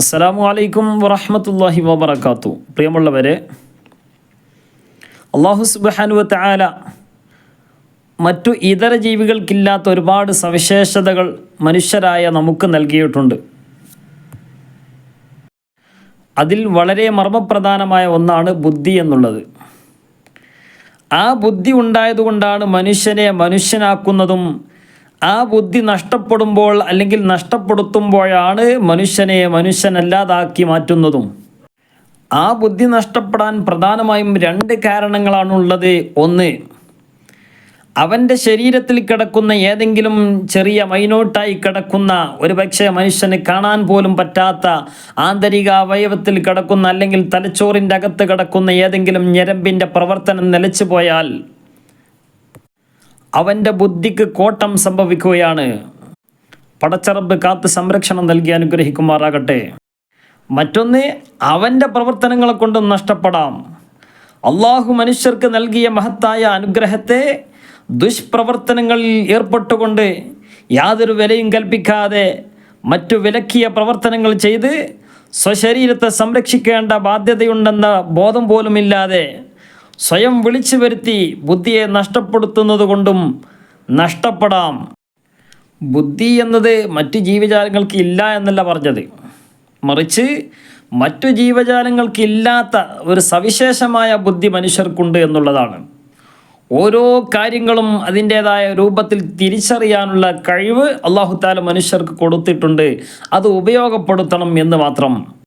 അസ്സലാമു അലൈക്കും വറഹമത്തല്ലാഹി വബർക്കാത്തു പ്രിയമുള്ളവരെ അള്ളാഹു സുബാനുവത്ത് ആല മറ്റു ഇതര ജീവികൾക്കില്ലാത്ത ഒരുപാട് സവിശേഷതകൾ മനുഷ്യരായ നമുക്ക് നൽകിയിട്ടുണ്ട്. അതിൽ വളരെ മർമ്മപ്രധാനമായ ഒന്നാണ് ബുദ്ധി എന്നുള്ളത്. ആ ബുദ്ധി ഉണ്ടായതുകൊണ്ടാണ് മനുഷ്യനെ മനുഷ്യനാക്കുന്നതും ആ ബുദ്ധി നഷ്ടപ്പെടുമ്പോൾ അല്ലെങ്കിൽ നഷ്ടപ്പെടുത്തുമ്പോഴാണ് മനുഷ്യനെ മനുഷ്യനല്ലാതാക്കി മാറ്റുന്നതും. ആ ബുദ്ധി നഷ്ടപ്പെടാൻ പ്രധാനമായും രണ്ട് കാരണങ്ങളാണുള്ളത്. ഒന്ന് അവന്റെ ശരീരത്തിൽ കിടക്കുന്ന ഏതെങ്കിലും ചെറിയ മൈനോട്ടായി കിടക്കുന്ന ഒരു പക്ഷേ മനുഷ്യന് കാണാൻ പോലും പറ്റാത്ത ആന്തരിക അവയവത്തിൽ കിടക്കുന്ന അല്ലെങ്കിൽ തലച്ചോറിന്റെ അകത്ത് കിടക്കുന്ന ഏതെങ്കിലും ഞരമ്പിന്റെ പ്രവർത്തനം നിലച്ചു പോയാൽ അവന്റെ ബുദ്ധിക്ക് കോട്ടം സംഭവിക്കുകയാണ്. പടച്ചറബ് കാത്ത് സംരക്ഷണം നൽകി അനുഗ്രഹിക്കുമാറാകട്ടെ. മറ്റൊന്ന് അവന്റെ പ്രവർത്തനങ്ങളെ കൊണ്ടും നഷ്ടപ്പെടാം. അള്ളാഹു മനുഷ്യർക്ക് നൽകിയ മഹത്തായ അനുഗ്രഹത്തെ ദുഷ്പ്രവർത്തനങ്ങളിൽ ഏർപ്പെട്ടുകൊണ്ട് യാതൊരു വിലയും കൽപ്പിക്കാതെ മറ്റു വിലക്കിയ പ്രവർത്തനങ്ങൾ ചെയ്ത് സ്വശരീരത്തെ സംരക്ഷിക്കേണ്ട ബാധ്യതയുണ്ടെന്ന ബോധം പോലുമില്ലാതെ സ്വയം വിളിച്ചു വരുത്തി ബുദ്ധിയെ നഷ്ടപ്പെടുത്തുന്നത് കൊണ്ടും നഷ്ടപ്പെടാം. ബുദ്ധി എന്നത് മറ്റു ജീവജാലങ്ങൾക്ക് ഇല്ല എന്നല്ല പറഞ്ഞത്. മറിച്ച് മറ്റു ജീവജാലങ്ങൾക്ക് ഇല്ലാത്ത ഒരു സവിശേഷമായ ബുദ്ധി മനുഷ്യർക്കുണ്ട് എന്നുള്ളതാണ്. ഓരോ കാര്യങ്ങളും അതിന്റേതായ രൂപത്തിൽ തിരിച്ചറിയാനുള്ള കഴിവ് അള്ളാഹുത്താല മനുഷ്യർക്ക് കൊടുത്തിട്ടുണ്ട്. അത് ഉപയോഗപ്പെടുത്തണം എന്ന് മാത്രം.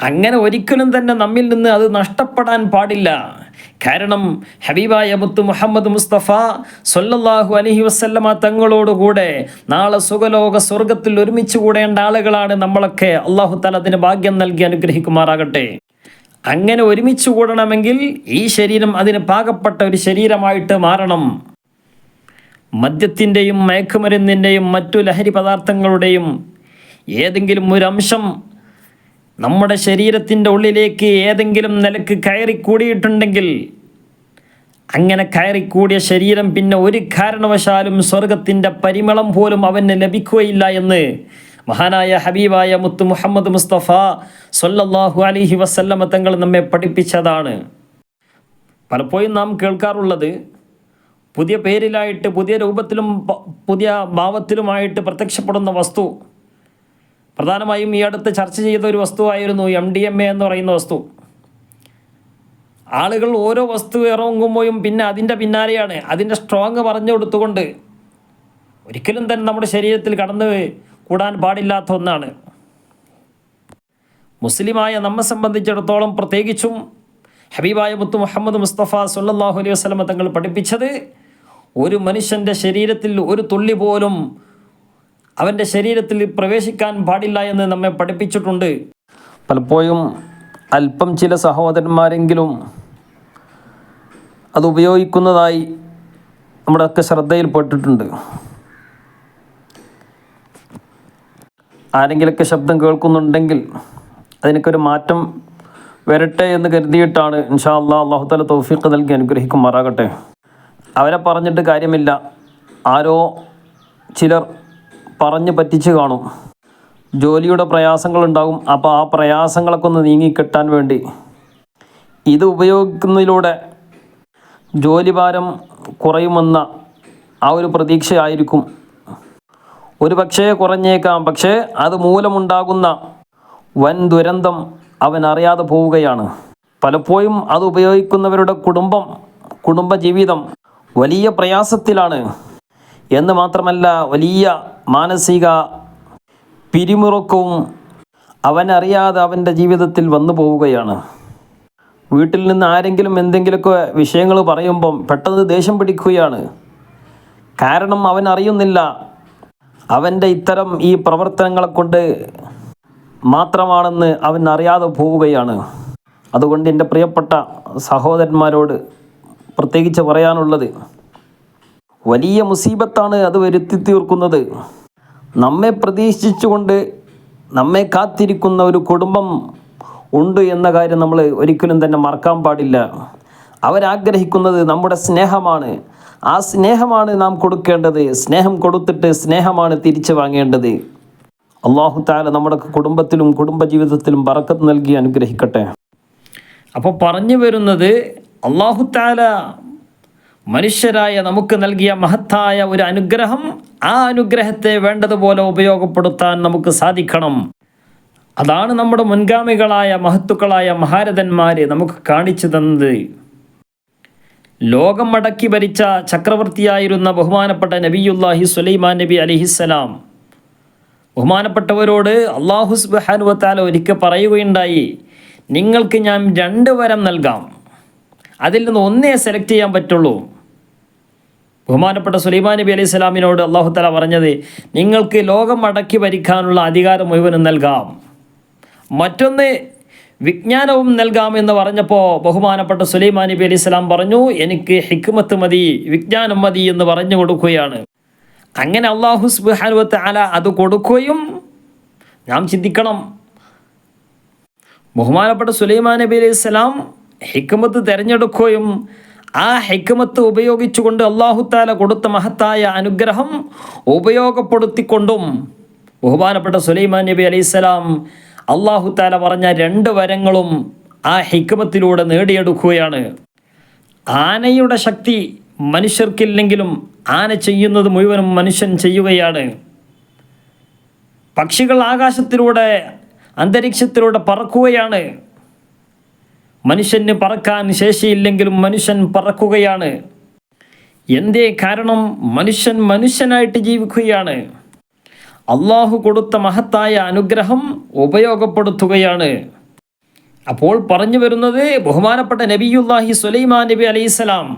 അങ്ങനെ ഒരിക്കലും തന്നെ നമ്മിൽ നിന്ന് അത് നഷ്ടപ്പെടാൻ പാടില്ല. കാരണം ഹബീബായ മുത്ത് മുഹമ്മദ് മുസ്തഫ സൊല്ലാഹു അലഹി വസ്ല്ലമ തങ്ങളോടുകൂടെ നാളെ സുഖലോക സ്വർഗത്തിൽ ഒരുമിച്ച് കൂടേണ്ട ആളുകളാണ് നമ്മളൊക്കെ. അള്ളാഹു തല അതിന് ഭാഗ്യം നൽകി അനുഗ്രഹിക്കുമാറാകട്ടെ. അങ്ങനെ ഒരുമിച്ച് കൂടണമെങ്കിൽ ഈ ശരീരം അതിന് പാകപ്പെട്ട ഒരു ശരീരമായിട്ട് മാറണം. മദ്യത്തിന്റെയും മയക്കുമരുന്നിന്റെയും മറ്റു ലഹരി പദാർത്ഥങ്ങളുടെയും ഏതെങ്കിലും ഒരു അംശം നമ്മുടെ ശരീരത്തിന്റെ ഉള്ളിലേക്ക് ഏതെങ്കിലും നിലയ്ക്ക് കയറിക്കൂടിയിട്ടുണ്ടെങ്കിൽ അങ്ങനെ കയറിക്കൂടിയ ശരീരം പിന്നെ ഒരു കാരണവശാലും സ്വർഗത്തിന്റെ പരിമളം പോലും അവന് ലഭിക്കുകയില്ല എന്ന് മഹാനായ ഹബീബായ മുത്ത് മുഹമ്മദ് മുസ്തഫ സൊല്ലാഹു അലിഹി വസല്ലമ തങ്ങൾ നമ്മെ പഠിപ്പിച്ചതാണ്. പലപ്പോഴും നാം കേൾക്കാറുള്ളത് പുതിയ പേരിലായിട്ട് പുതിയ രൂപത്തിലും പുതിയ ഭാവത്തിലുമായിട്ട് പ്രത്യക്ഷപ്പെടുന്ന വസ്തു പ്രധാനമായും ഈ അടുത്ത് ചർച്ച ചെയ്ത ഒരു വസ്തുവായിരുന്നു എം ഡി എം എ എന്ന് പറയുന്ന വസ്തു. ആളുകൾ ഓരോ വസ്തു ഇറങ്ങുമ്പോഴും പിന്നെ അതിന്റെ പിന്നാലെയാണ്. അതിന്റെ സ്ട്രോങ് പറഞ്ഞു കൊടുത്തുകൊണ്ട് ഒരിക്കലും തന്നെ നമ്മുടെ ശരീരത്തിൽ കടന്നു കൂടാൻ പാടില്ലാത്ത ഒന്നാണ്. മുസ്ലിമായ നമ്മെ സംബന്ധിച്ചിടത്തോളം പ്രത്യേകിച്ചും ഹബീബായ മുത്തു മുഹമ്മദ് മുസ്തഫ സുല്ലാഹു അലൈഹി വസ്ലമ തങ്ങൾ പഠിപ്പിച്ചത് ഒരു മനുഷ്യന്റെ ശരീരത്തിൽ ഒരു തുള്ളി പോലും അവന്റെ ശരീരത്തിൽ പ്രവേശിക്കാൻ പാടില്ല എന്ന് നമ്മെ പഠിപ്പിച്ചിട്ടുണ്ട്. പലപ്പോഴും അല്പം ചില സഹോദരന്മാരെങ്കിലും അത് ഉപയോഗിക്കുന്നതായി നമ്മുടെയൊക്കെ ശ്രദ്ധയിൽപ്പെട്ടിട്ടുണ്ട്. ആരെങ്കിലൊക്കെ ശബ്ദം കേൾക്കുന്നുണ്ടെങ്കിൽ അതിനൊക്കെ മാറ്റം വരട്ടെ എന്ന് കരുതിയിട്ടാണ് ഇൻഷാ അള്ളാഹ് അള്ളാഹുത്തല തൗഫീഖ് നൽകി അനുഗ്രഹിക്കുമാറാകട്ടെ. അവരെ പറഞ്ഞിട്ട് കാര്യമില്ല. ആരോ ചിലർ പറഞ്ഞു പറ്റിച്ച് കാണും. ജോലിയുടെ പ്രയാസങ്ങളുണ്ടാകും. അപ്പോൾ ആ പ്രയാസങ്ങളൊക്കെ ഒന്ന് നീങ്ങിക്കിട്ടാൻ വേണ്ടി. ഇത് ഉപയോഗിക്കുന്നതിലൂടെ ജോലിഭാരം കുറയുമെന്ന ആ ഒരു പ്രതീക്ഷയായിരിക്കും. ഒരു പക്ഷേ കുറഞ്ഞേക്കാം. പക്ഷേ അത് മൂലമുണ്ടാകുന്ന വൻ ദുരന്തം അവൻ അറിയാതെ പോവുകയാണ്. പലപ്പോഴും അത് ഉപയോഗിക്കുന്നവരുടെ കുടുംബം കുടുംബജീവിതം വലിയ പ്രയാസത്തിലാണ്. എന്ന് മാത്രമല്ല വലിയ മാനസിക പിരിമുറുക്കവും അവനറിയാതെ അവന്റെ ജീവിതത്തിൽ വന്നു പോവുകയാണ്. വീട്ടിൽ നിന്ന് ആരെങ്കിലും എന്തെങ്കിലുമൊക്കെ വിഷയങ്ങൾ പറയുമ്പം പെട്ടെന്ന് ദേഷ്യം പിടിക്കുകയാണ്. കാരണം അവൻ അറിയുന്നില്ല. അവന്റെ ഇത്തരം ഈ പ്രവർത്തനങ്ങളെ കൊണ്ട് മാത്രമാണെന്ന് അവൻ അറിയാതെ പോവുകയാണ്. അതുകൊണ്ട് എന്റെ പ്രിയപ്പെട്ട സഹോദരന്മാരോട് പ്രത്യേകിച്ച് പറയാനുള്ളത് വലിയ മുസീബത്താണ് അത് വരുത്തി തീർക്കുന്നത്. നമ്മെ പ്രതീക്ഷിച്ചുകൊണ്ട് നമ്മെ കാത്തിരിക്കുന്ന ഒരു കുടുംബം ഉണ്ട് എന്ന കാര്യം നമ്മൾ ഒരിക്കലും തന്നെ മറക്കാൻ പാടില്ല. അവരാഗ്രഹിക്കുന്നത് നമ്മുടെ സ്നേഹമാണ്. ആ സ്നേഹമാണ് നാം കൊടുക്കേണ്ടത്. സ്നേഹം കൊടുത്തിട്ട് സ്നേഹമാണ് തിരിച്ചു വാങ്ങേണ്ടത്. അള്ളാഹു താല നമ്മുടെ കുടുംബത്തിലും കുടുംബജീവിതത്തിലും ബറക്കത്ത് നൽകി അനുഗ്രഹിക്കട്ടെ. അപ്പോൾ പറഞ്ഞു വരുന്നത് അള്ളാഹു താല മനുഷ്യരായ നമുക്ക് നൽകിയ മഹത്തായ ഒരു അനുഗ്രഹം ആ അനുഗ്രഹത്തെ വേണ്ടതുപോലെ ഉപയോഗപ്പെടുത്താൻ നമുക്ക് സാധിക്കണം. അതാണ് നമ്മുടെ മുൻഗാമികളായ മഹത്തുക്കളായ മഹാരഥന്മാർ നമുക്ക് കാണിച്ചു തന്നത്. ലോകം മടക്കി ഭരിച്ച ചക്രവർത്തിയായിരുന്ന ബഹുമാനപ്പെട്ട നബിയുല്ലാഹി സുലൈമാൻ നബി അലിഹിസ്സലാം ബഹുമാനപ്പെട്ടവരോട് അള്ളാഹു സുബാനുവത്താല ഒരിക്കൽ പറയുകയുണ്ടായി നിങ്ങൾക്ക് ഞാൻ രണ്ട് വരം നൽകാം. അതിൽ നിന്ന് ഒന്നേ സെലക്ട് ചെയ്യാൻ പറ്റുള്ളൂ. ബഹുമാനപ്പെട്ട സുലൈമാൻ നബി അലൈഹി സ്വലാമിനോട് അള്ളാഹു താല പറഞ്ഞത് നിങ്ങൾക്ക് ലോകം അടക്കി ഭരിക്കാനുള്ള അധികാരം മുഴുവനും നൽകാം. മറ്റൊന്ന് വിജ്ഞാനവും നൽകാം എന്ന് പറഞ്ഞപ്പോൾ ബഹുമാനപ്പെട്ട സുലൈമാൻ നബി അലൈഹി സ്വലാം പറഞ്ഞു എനിക്ക് ഹിക്മത്ത് മതി വിജ്ഞാനം മതി എന്ന് പറഞ്ഞു കൊടുക്കുകയാണ്. അങ്ങനെ അള്ളാഹു സുബാനുവത്ത് അല അത് കൊടുക്കുകയും നാം ചിന്തിക്കണം. ബഹുമാനപ്പെട്ട സുലൈമാൻ നബി അലൈഹി സ്വലാം ഹിക്മത്ത് തിരഞ്ഞെടുക്കുകയും ആ ഹിക്മത്ത് ഉപയോഗിച്ചുകൊണ്ട് അള്ളാഹുത്താല കൊടുത്ത മഹത്തായ അനുഗ്രഹം ഉപയോഗപ്പെടുത്തിക്കൊണ്ടും ബഹുമാനപ്പെട്ട സുലൈമാൻ നബി അലൈഹി സ്വലാം അള്ളാഹുത്താല പറഞ്ഞ രണ്ട് വരങ്ങളും ആ ഹിക്മത്തിലൂടെ നേടിയെടുക്കുകയാണ്. ആനയുടെ ശക്തി മനുഷ്യർക്കില്ലെങ്കിലും ആന ചെയ്യുന്നത് മുഴുവനും മനുഷ്യൻ ചെയ്യുകയാണ്. പക്ഷികൾ ആകാശത്തിലൂടെ അന്തരീക്ഷത്തിലൂടെ പറക്കുകയാണ്. മനുഷ്യന് പറക്കാൻ ശേഷിയില്ലെങ്കിലും മനുഷ്യൻ പറക്കുകയാണ്. എന്തേ കാരണം? മനുഷ്യൻ മനുഷ്യനായിട്ട് ജീവിക്കുകയാണ്. അള്ളാഹു കൊടുത്ത മഹത്തായ അനുഗ്രഹം ഉപയോഗപ്പെടുത്തുകയാണ്. അപ്പോൾ പറഞ്ഞു വരുന്നത് ബഹുമാനപ്പെട്ട നബിയുല്ലാഹി സുലൈമാൻ നബി അലൈഹിസ്സലാം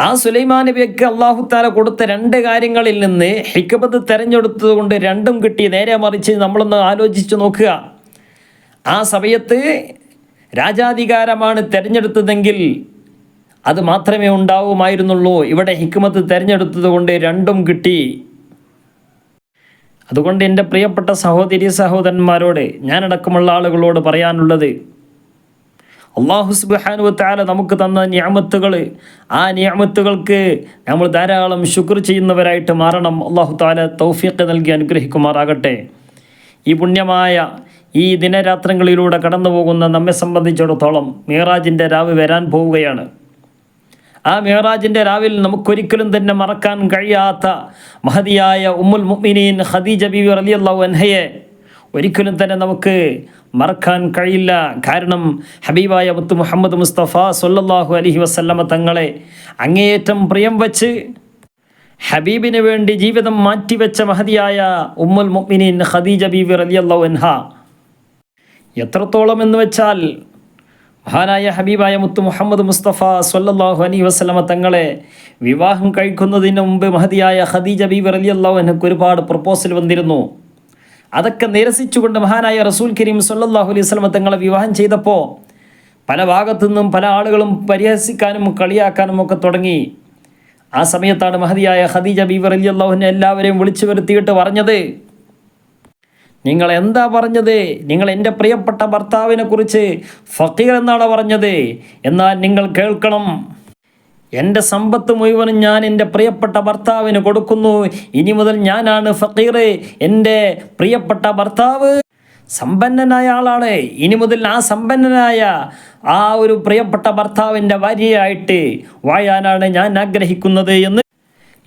ആ സുലൈമാൻ നബിയൊക്കെ അള്ളാഹു താല കൊടുത്ത രണ്ട് കാര്യങ്ങളിൽ നിന്ന് ഹിക്കബത്ത് തെരഞ്ഞെടുത്തത് കൊണ്ട് രണ്ടും കിട്ടി. നേരെ മറിച്ച് നമ്മളൊന്ന് ആലോചിച്ച് നോക്കുക. ആ സമയത്ത് രാജാധികാരമാണ് തിരഞ്ഞെടുത്തതെങ്കിൽ അത് മാത്രമേ ഉണ്ടാവുമായിരുന്നുള്ളൂ. ഇവിടെ ഹിക്മത്ത് തിരഞ്ഞെടുത്തത് കൊണ്ട് രണ്ടും കിട്ടി. അതുകൊണ്ട് എന്റെ പ്രിയപ്പെട്ട സഹോദരി സഹോദരന്മാരോട് ഞാനടക്കമുള്ള ആളുകളോട് പറയാനുള്ളത് അള്ളാഹു സുബാനു താല നമുക്ക് തന്ന നിയമത്തുകൾ ആ നിയമത്തുകൾക്ക് നമ്മൾ ധാരാളം ശുക്ർ ചെയ്യുന്നവരായിട്ട് മാറണം. അള്ളാഹു താല തൗഫീഖ് നൽകി അനുഗ്രഹിക്കുമാറാകട്ടെ. ഈ പുണ്യമായ ഈ ദിനരാത്രങ്ങളിലൂടെ കടന്നു പോകുന്ന നമ്മെ സംബന്ധിച്ചിടത്തോളം മേറാജിന്റെ രാവ് വരാൻ പോവുകയാണ്. ആ മേറാജിന്റെ രാവിൽ നമുക്കൊരിക്കലും തന്നെ മറക്കാൻ കഴിയാത്ത മഹതിയായ ഉമ്മുൽ മുഅ്മിനീൻ ഖദീജ ബിബി റളിയല്ലാഹു അൻഹയെ ഒരിക്കലും തന്നെ നമുക്ക് മറക്കാൻ കഴിയില്ല. കാരണം ഹബീബായ മുത്തു മുഹമ്മദ് മുസ്തഫ സൊല്ലാഹു അലഹി വസല്ലമ തങ്ങളെ അങ്ങേയറ്റം പ്രിയം വച്ച് ഹബീബിന് വേണ്ടി ജീവിതം മാറ്റിവെച്ച മഹതിയായ ഉമ്മുൽ മുഅ്മിനീൻ ഖദീജ ബിബി റളിയല്ലാഹു അൻഹ എത്രത്തോളം എന്ന് വെച്ചാൽ മഹാനായ ഹബീബായ മുത്ത് മുഹമ്മദ് മുസ്തഫ സൊല്ലാഹു അലി വസ്ലമ തങ്ങളെ വിവാഹം കഴിക്കുന്നതിന് മുമ്പ് മഹതിയായ ഖദീജ ബീബർ അലി അള്ളാഹുനക്ക് ഒരുപാട് പ്രപ്പോസൽ വന്നിരുന്നു. അതൊക്കെ നിരസിച്ചുകൊണ്ട് മഹാനായ റസൂൽ കരീം സൊല്ലാഹു അലൈഹി വസ്ലമ തങ്ങളെ വിവാഹം ചെയ്തപ്പോൾ പല ഭാഗത്തു നിന്നും പല ആളുകളും പരിഹസിക്കാനും കളിയാക്കാനും ഒക്കെ തുടങ്ങി. ആ സമയത്താണ് മഹതിയായ ഖദീജ ബീബർ അലി അള്ളാഹുവിനെ എല്ലാവരെയും വിളിച്ചു വരുത്തിയിട്ട് പറഞ്ഞത്. നിങ്ങൾ എന്താ പറഞ്ഞത്? നിങ്ങൾ എന്റെ പ്രിയപ്പെട്ട ഭർത്താവിനെ കുറിച്ച് ഫക്കീർ എന്നാണ് പറഞ്ഞത്. എന്നാൽ നിങ്ങൾ കേൾക്കണം. എന്റെ സമ്പത്ത് മുഴുവനും ഞാൻ എന്റെ പ്രിയപ്പെട്ട ഭർത്താവിന് കൊടുക്കുന്നു. ഇനി മുതൽ ഞാനാണ് ഫക്കീർ എന്റെ പ്രിയപ്പെട്ട ഭർത്താവ്. സമ്പന്നനായ ആളാണ്. ഇനി മുതൽ ആ സമ്പന്നനായ ആ ഒരു പ്രിയപ്പെട്ട ഭർത്താവിന്റെ ഭാര്യയായിട്ട് വാഴാനാണ് ഞാൻ ആഗ്രഹിക്കുന്നത് എന്ന്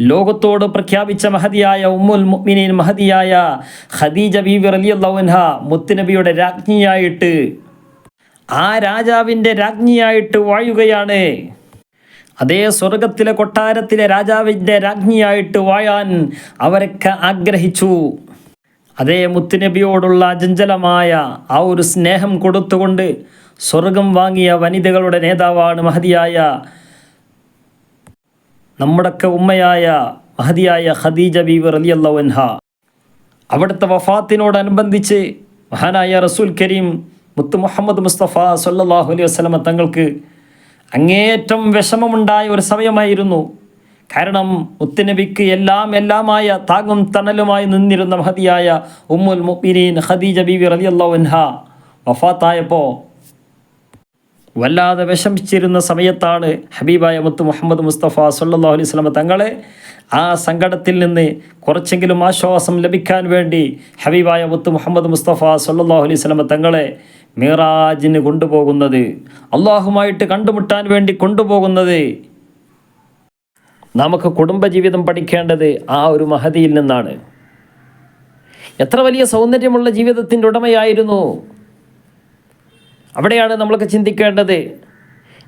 ലോകത്തോട് പ്രഖ്യാപിച്ച മഹതിയായ ഉമ്മുൽ മുഅ്മിനീൻ മഹതിയായ ഖദീജ ബിവി റളിയല്ലാഹു അൻഹ മുത്തുനബിയുടെ രാജ്ഞിയായിട്ട് ആ രാജാവിന്റെ രാജ്ഞിയായിട്ട് വാഴുകയാണ്. അതേ സ്വർഗത്തിലെ കൊട്ടാരത്തിലെ രാജാവിന്റെ രാജ്ഞിയായിട്ട് വാഴാൻ അവരൊക്കെ ആഗ്രഹിച്ചു. അതേ മുത്തുനബിയോടുള്ള അജഞ്ചലമായ ആ ഒരു സ്നേഹം കൊടുത്തുകൊണ്ട് സ്വർഗം വാങ്ങിയ വനിതകളുടെ നേതാവാണ് മഹതിയായ നമ്മുടെയൊക്കെ ഉമ്മയായ മഹതിയായ ഖദീജ ബീവർ അലി അൻഹ. അവിടുത്തെ വഫാത്തിനോടനുബന്ധിച്ച് മഹാനായ റസൂൽ കരീം മുത്തു മുഹമ്മദ് മുസ്തഫ സല്ലാഹു അലൈഹി വസ്ലമ തങ്ങൾക്ക് അങ്ങേയറ്റം വിഷമമുണ്ടായ ഒരു സമയമായിരുന്നു. കാരണം മുത്തുനബിക്ക് എല്ലാം എല്ലാമായ താങ്ങും തണലുമായി നിന്നിരുന്ന മഹതിയായ ഉമ്മുൽ മുബിനീൻ ഖദീജ ബീവി റളിയല്ലാഹു അൻഹ വഫാത്തായപ്പോൾ വല്ലാതെ വിഷമിച്ചിരുന്ന സമയത്താണ് ഹബീബായ മുത്ത് മുഹമ്മദ് മുസ്തഫ സല്ലാ അലൈഹി സ്വലമ തങ്ങളെ ആ സങ്കടത്തിൽ നിന്ന് കുറച്ചെങ്കിലും ആശ്വാസം ലഭിക്കാൻ വേണ്ടി ഹബീബായ മുത്ത് മുഹമ്മദ് മുസ്തഫ സല്ലാഹു അലൈഹി സ്വലമ തങ്ങളെ മീറാജിന് കൊണ്ടുപോകുന്നത് അള്ളാഹുമായിട്ട് കണ്ടുമുട്ടാൻ വേണ്ടി കൊണ്ടുപോകുന്നത്. നമുക്ക് കുടുംബജീവിതം പഠിക്കേണ്ടത് ആ ഒരു മഹതിയിൽ നിന്നാണ്. എത്ര വലിയ സൗന്ദര്യമുള്ള ജീവിതത്തിന്റെ ഉടമയായിരുന്നു. അവിടെയാണ് നമ്മളൊക്കെ ചിന്തിക്കേണ്ടത്.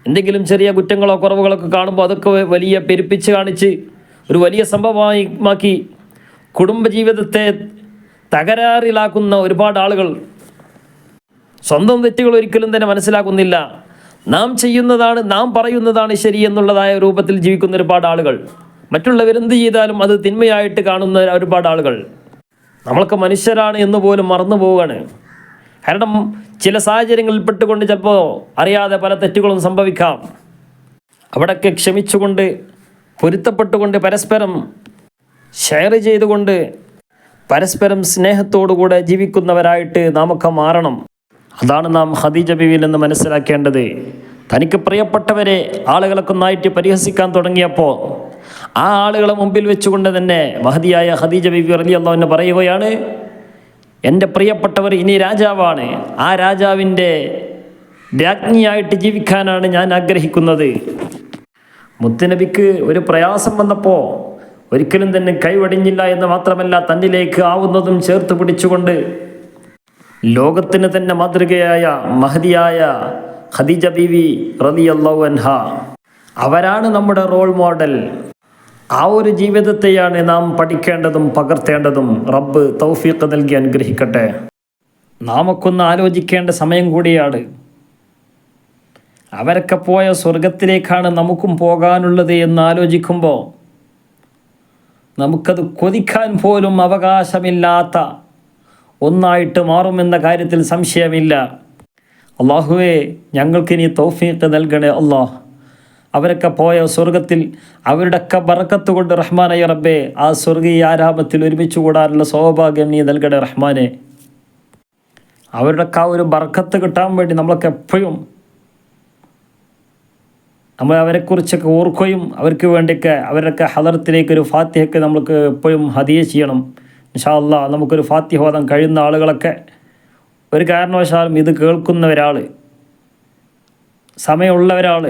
എന്തെങ്കിലും ചെറിയ കുറ്റങ്ങളോ കുറവുകളൊക്കെ കാണുമ്പോൾ അതൊക്കെ വലിയ പെരുപ്പിച്ച് കാണിച്ച് ഒരു വലിയ സംഭവമായി മാക്കി കുടുംബജീവിതത്തെ തകരാറിലാക്കുന്ന ഒരുപാട് ആളുകൾ സ്വന്തം തെറ്റുകൾ ഒരിക്കലും തന്നെ മനസ്സിലാക്കുന്നില്ല. നാം ചെയ്യുന്നതാണ് നാം പറയുന്നതാണ് ശരി എന്നുള്ളതായ രൂപത്തിൽ ജീവിക്കുന്ന ഒരുപാട് ആളുകൾ. മറ്റുള്ളവരെന്ത് ചെയ്താലും അത് തിന്മയായിട്ട് കാണുന്ന ഒരുപാട് ആളുകൾ. നമ്മളൊക്കെ മനുഷ്യരാണ് എന്ന് പോലും മറന്നു പോവുകയാണ് കാരണം ചില സാഹചര്യങ്ങളിൽ പെട്ടുകൊണ്ട് ചിലപ്പോൾ അറിയാതെ പല തെറ്റുകളും സംഭവിക്കാം. അവിടെയൊക്കെ ക്ഷമിച്ചുകൊണ്ട് പൊരുത്തപ്പെട്ടുകൊണ്ട് പരസ്പരം ഷെയർ ചെയ്തുകൊണ്ട് പരസ്പരം സ്നേഹത്തോടുകൂടെ ജീവിക്കുന്നവരായിട്ട് നാമൊക്കെ മാറണം. അതാണ് നാം ഹദീജ ബിവിയിൽ നിന്ന് മനസ്സിലാക്കേണ്ടത്. തനിക്ക് പ്രിയപ്പെട്ടവരെ ആളുകളൊക്കെ ഒന്നായിട്ട് പരിഹസിക്കാൻ തുടങ്ങിയപ്പോൾ ആ ആളുകളെ മുമ്പിൽ വെച്ചുകൊണ്ട് തന്നെ മഹതിയായ ഹദീജ ബിബി അലി അള്ളാഹുവിനെ പറയുകയാണ് എന്റെ പ്രിയപ്പെട്ടവർ ഇനി രാജാവാണ്. ആ രാജാവിന്റെ രാജ്ഞിയായിട്ട് ജീവിക്കാനാണ് ഞാൻ ആഗ്രഹിക്കുന്നത്. മുത്തുനബിക്ക് ഒരു പ്രയാസം വന്നപ്പോൾ ഒരിക്കലും തന്നെ കൈവടിഞ്ഞില്ല എന്ന് മാത്രമല്ല തന്നിലേക്ക് ആവുന്നതും ചേർത്ത് പിടിച്ചുകൊണ്ട് ലോകത്തിന് തന്നെ മാതൃകയായ മഹതിയായ ഖദീജ ബീവി റലി അൻഹ. അവരാണ് നമ്മുടെ റോൾ മോഡൽ ആ ഒരു ജീവിതത്തെയാണ് നാം പഠിക്കേണ്ടതും പകർത്തേണ്ടതും. റബ്ബ് തൗഫീഖ് നൽകി അനുഗ്രഹിക്കട്ടെ. നാമൊക്കൊന്ന് ആലോചിക്കേണ്ട സമയം കൂടിയാണ്. അവരൊക്കെ പോയ സ്വർഗത്തിലേക്കാണ് നമുക്കും പോകാനുള്ളത് എന്ന് ആലോചിക്കുമ്പോൾ നമുക്കത് കൊതിക്കാൻ പോലും അവകാശമില്ലാത്ത ഒന്നായിട്ട് മാറുമെന്ന കാര്യത്തിൽ സംശയമില്ല. അള്ളാഹുവേ ഞങ്ങൾക്കിനി തൗഫീഖ് നൽകണേ അള്ളാഹ്. അവരൊക്കെ പോയ സ്വർഗത്തിൽ അവരുടെയൊക്കെ ബറക്കത്ത് കൊണ്ട് റഹ്മാനായ റബ്ബെ ആ സ്വർഗീയ ആരാമത്തിൽ ഒരുമിച്ച് കൂടാനുള്ള സൗഭാഗ്യം നീ നൽകണേ റഹ്മാനെ. അവരുടെയൊക്കെ ആ ഒരു ബറക്കത്ത് കിട്ടാൻ വേണ്ടി നമ്മളൊക്കെ എപ്പോഴും നമ്മൾ അവരെക്കുറിച്ചൊക്കെ ഓർക്കുകയും അവർക്ക് വേണ്ടിയൊക്കെ അവരൊക്കെ ഹദർത്തിലേക്ക് ഒരു ഫാത്തിഹയ്ക്ക് നമുക്ക് എപ്പോഴും ഹതിയ ചെയ്യണം. ഇൻഷാ അല്ലാ നമുക്കൊരു ഫാത്തിഹ ഓതാൻ കഴിയുന്ന ആളുകളൊക്കെ ഒരു കാരണവശാലും ഇത് കേൾക്കുന്ന ഒരാൾ സമയമുള്ള ഒരാൾ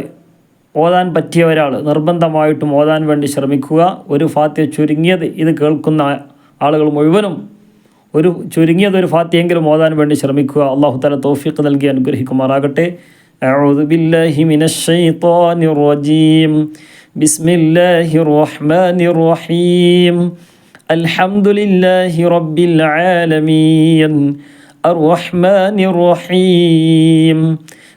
ഓതാൻ പറ്റിയ ഒരാൾ നിർബന്ധമായിട്ടും ഓതാൻ വേണ്ടി ശ്രമിക്കുക ഒരു ഫാത്തിഹ ചുരുങ്ങിയത് ഇത് കേൾക്കുന്ന ആളുകൾ മുഴുവനും ഒരു ചുരുങ്ങിയത് ഒരു ഫാത്തിയെങ്കിലും ഓതാൻ വേണ്ടി ശ്രമിക്കുക അള്ളാഹു തല തോഫിക്ക് നൽകി അനുഗ്രഹിക്കുമാറാകട്ടെ أعوذ بالله من الشيطان الرجيم بسم الله الرحمن الرحيم الحمد لله رب العالمين الرحمن الرحيم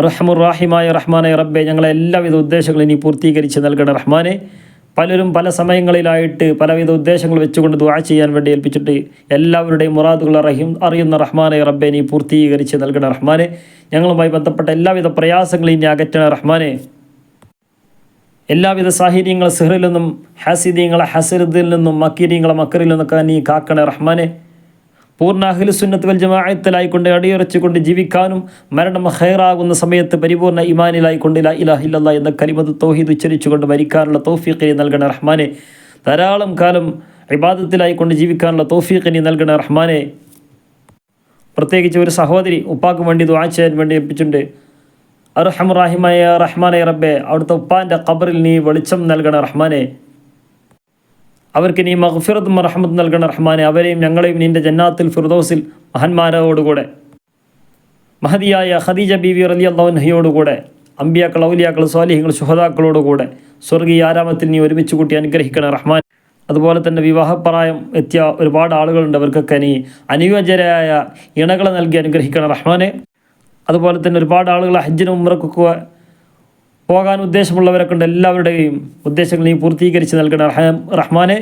അർഹമുറാഹിമായ റഹ്മാനെ റബ്ബെ ഞങ്ങളെ എല്ലാവിധ ഉദ്ദേശങ്ങളും ഇനി പൂർത്തീകരിച്ച് നൽകണ റഹ്മാനെ. പലരും പല സമയങ്ങളിലായിട്ട് പലവിധ ഉദ്ദേശങ്ങൾ വെച്ചുകൊണ്ട് ദുആ ചെയ്യാൻ വേണ്ടി ഏൽപ്പിച്ചിട്ട് എല്ലാവരുടെയും മുറാദുകൾ അറിയും അറിയുന്ന റഹ്മാനെ റബ്ബെ നീ പൂർത്തീകരിച്ച് നൽകണ റഹ്മാനെ. ഞങ്ങളുമായി ബന്ധപ്പെട്ട എല്ലാവിധ പ്രയാസങ്ങളും ഇനി അകറ്റണ റഹ്മാനെ. എല്ലാവിധ സാഹചര്യങ്ങൾ സിഹറിൽ നിന്നും ഹാസിദീങ്ങളെ ഹസരദിൽ നിന്നും മക്കീരീങ്ങളെ മക്കറിൽ നിന്നൊക്കെ നീ കാക്കണ റഹ്മാനെ. പൂർണ അഹ്ലുസുന്നത്ത് വൽ ജമാഅത്തിലായിക്കൊണ്ട് അടിയുറച്ചുകൊണ്ട് ജീവിക്കാനും മരണം ഹൈറാകുന്ന സമയത്ത് പരിപൂർണ ഇമാനിലായിക്കൊണ്ട് ലാ ഇലാഹ ഇല്ലല്ലാ എന്ന കലിമത് തൗഹീദ് ഉച്ചരിച്ചുകൊണ്ട് മരിക്കാനുള്ള തൗഫീഖിനെ നൽകണ റഹ്മാനെ. ധാരാളം കാലം ഇബാദത്തിലായിക്കൊണ്ട് ജീവിക്കാനുള്ള തൗഫീഖിനെ നൽകണ റഹ്മാനെ. പ്രത്യേകിച്ച് ഒരു സഹോദരി ഉപ്പാക്ക് വേണ്ടി ദുആ ചെയ്യാൻ വേണ്ടി ഏൽപ്പിച്ചിട്ടുണ്ട്. അർഹമുറാഹിമായ റഹ്മാനെ റബ്ബെ അവിടുത്തെ ഉപ്പാന്റെ ഖബറിൽ നീ വെളിച്ചം നൽകണ റഹ്മാനെ. അവർക്ക് നീ മഹ്ഫിറത്തും റഹ്മത്ത് നൽകണ റഹ്മാനെ അവരെയും ഞങ്ങളെയും നിന്റെ ജന്നാത്തിൽ ഫിർദോസിൽ മഹന്മാരോടുകൂടെ. മഹതിയായ ഖദീജ ബീവി റലി അള്ളാഹുനഹയോടുകൂടെ അമ്പിയാക്കൾ ഔലിയാക്കൾ സ്വാലിഹികൾ ശുഹതാക്കളോടുകൂടെ സ്വർഗീയ ആരാമത്തിൽ നീ ഒരുമിച്ച് കൂട്ടി അനുഗ്രഹിക്കണ റഹ്മാൻ. അതുപോലെ തന്നെ വിവാഹപ്രായം എത്തിയ ഒരുപാട് ആളുകളുണ്ട് അവർക്കൊക്കെ നീ അനുയോജ്യരായ ഇണകളെ നൽകി അനുഗ്രഹിക്കണ റഹ്മാനെ. അതുപോലെ തന്നെ ഒരുപാട് ആളുകൾ ഹജ്ജിനും ഉമ്രക്കൊക്കെ പോകാൻ ഉദ്ദേശമുള്ളവരൊക്കെ ഉണ്ട്. എല്ലാവരുടെയും ഉദ്ദേശങ്ങൾ നീ പൂർത്തീകരിച്ച് നൽകണ റഹ്മാനെ.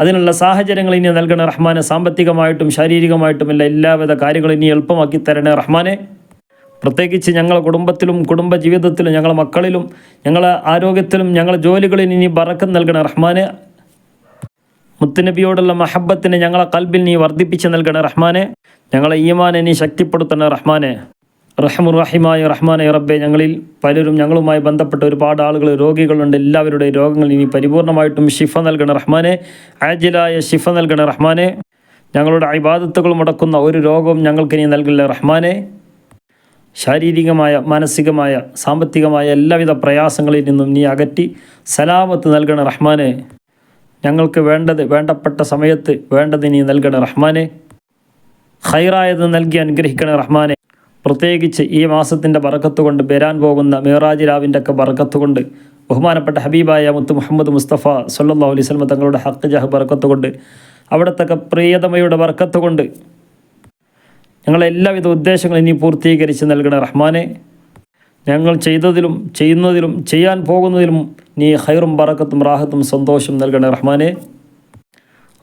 അതിനുള്ള സാഹചര്യങ്ങൾ ഇനി നൽകണ റഹ്മാനെ. സാമ്പത്തികമായിട്ടും ശാരീരികമായിട്ടും എല്ലാ എല്ലാവിധ കാര്യങ്ങളും ഇനി എളുപ്പമാക്കി തരണേ റഹ്മാനെ. പ്രത്യേകിച്ച് ഞങ്ങൾ കുടുംബത്തിലും കുടുംബ ജീവിതത്തിലും ഞങ്ങളെ മക്കളിലും ഞങ്ങളെ ആരോഗ്യത്തിലും ഞങ്ങളെ ജോലികളിൽ ഇനി ബറക്കം നൽകണ റഹ്മാനെ. മുത്തുനബിയോടുള്ള മഹബത്തിനെ ഞങ്ങളെ കൽബിൽ നീ വർദ്ധിപ്പിച്ച് നൽകണ റഹ്മാനെ. ഞങ്ങളെ ഈമാനെ നീ ശക്തിപ്പെടുത്തണ റഹ്മാനെ. റഹമുറഹിമായ റഹ്മാനെ റബ്ബെ ഞങ്ങളിൽ പലരും ഞങ്ങളുമായി ബന്ധപ്പെട്ട ഒരുപാട് ആളുകൾ രോഗികളുണ്ട്. എല്ലാവരുടെയും രോഗങ്ങൾ ഇനി പരിപൂർണമായിട്ടും ഷിഫ നൽകണ റഹ്മാനെ. ആജിലായ ഷിഫ നൽകണ റഹ്മാനെ. ഞങ്ങളുടെ അഭിബാധത്തുകൾ മുടക്കുന്ന ഒരു രോഗവും ഞങ്ങൾക്ക് ഇനി നൽകില്ല റഹ്മാനെ. ശാരീരികമായ മാനസികമായ സാമ്പത്തികമായ എല്ലാവിധ പ്രയാസങ്ങളിൽ നിന്നും നീ അകറ്റി സലാമത്ത് നൽകണ റഹ്മാനെ. ഞങ്ങൾക്ക് വേണ്ടത് വേണ്ടപ്പെട്ട സമയത്ത് വേണ്ടത് നീ നൽകണ റഹ്മാനെ. ഹൈറായത് നൽകി അനുഗ്രഹിക്കണ റഹ്മാനെ. പ്രത്യേകിച്ച് ഈ മാസത്തിന്റെ ബറക്കത്ത് കൊണ്ട് വരാൻ പോകുന്ന മേറാജ് രാവിന്റെ ഒക്കെ കൊണ്ട് ബഹുമാനപ്പെട്ട ഹബീബായ മുത്ത് മുഹമ്മദ് മുസ്തഫ സല്ലാ അലൈഹി തങ്ങളുടെ ഹക്ക് ജഹ് ബറക്കത്ത് കൊണ്ട് അവിടുത്തെ പ്രിയതമയുടെ ബറക്കത്ത് കൊണ്ട് ഞങ്ങളെല്ലാവിധ ഉദ്ദേശങ്ങളും ഇനി പൂർത്തീകരിച്ച് നൽകണ റഹ്മാനെ. ഞങ്ങൾ ചെയ്തതിലും ചെയ്യുന്നതിലും ചെയ്യാൻ പോകുന്നതിലും നീ ഹൈറും ബറക്കത്തും റാഹത്തും സന്തോഷം നൽകണ റഹ്മാനെ.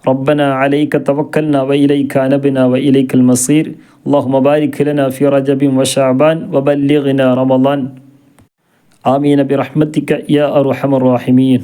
ربنا عليك توكلنا وإليك أنبنا وإليك المصير. اللهم بارك لنا في رجب وشعبان وبلغنا رمضان. آمين برحمتك يا أرحم الراحمين.